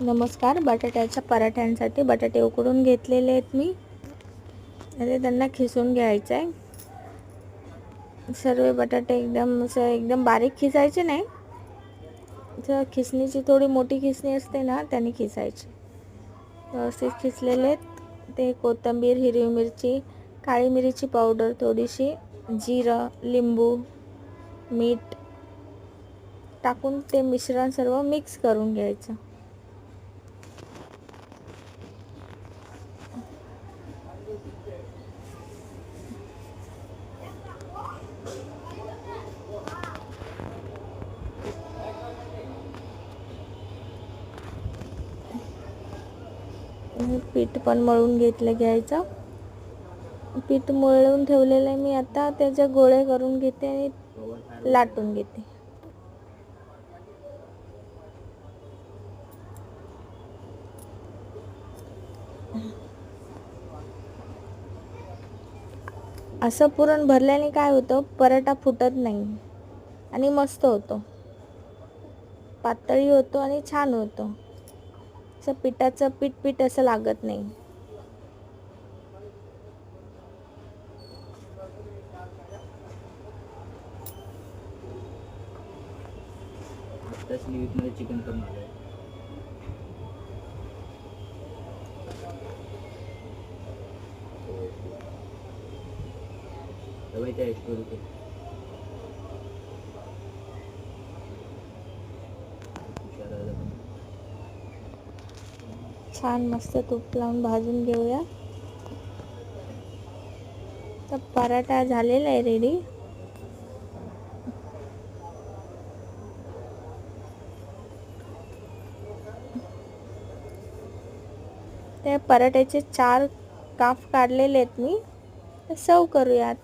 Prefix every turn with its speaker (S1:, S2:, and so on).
S1: नमस्कार. बटाट्याच्या पराठ्यांसाठी बटाटे उकडून घेतलेले आहेत मी. आणि त्यांना खिसून घ्यायचं आहे सर्व बटाटे एकदम असं एकदम बारीक खिसायचे नाही. तर खिसणीची थोडी मोठी खिसणी असते ना त्याने खिसायची. व्यवस्थित खिसलेले आहेत. ते कोथिंबीर हिरवी मिरची काळी मिरीची पावडर थोडीशी जिरं लिंबू मीठ टाकून ते मिश्रण सर्व मिक्स करून घ्यायचं. पीठ पण मळून घेतलं घ्यायचं. पीठ मळून ठेवलेलं आहे मी आता. त्याचे गोळे करून घेते आणि लाटून घेते. असं पुरण भरल्याने काय होतं? पराठा फुटत नाही. आणि मस्त होतो. पातळी होतो आणि छान होतो. असं पिठाचं पीठ पीठ असं लागत नाही.
S2: चिकन करून आलं
S1: छान मस्त तूप लावून भाजून घेऊया. तर पराठा झालेला आहे रेडी त्या पराठ्याचे चार काफ काढलेले आहेत मी. सर्व करूयात.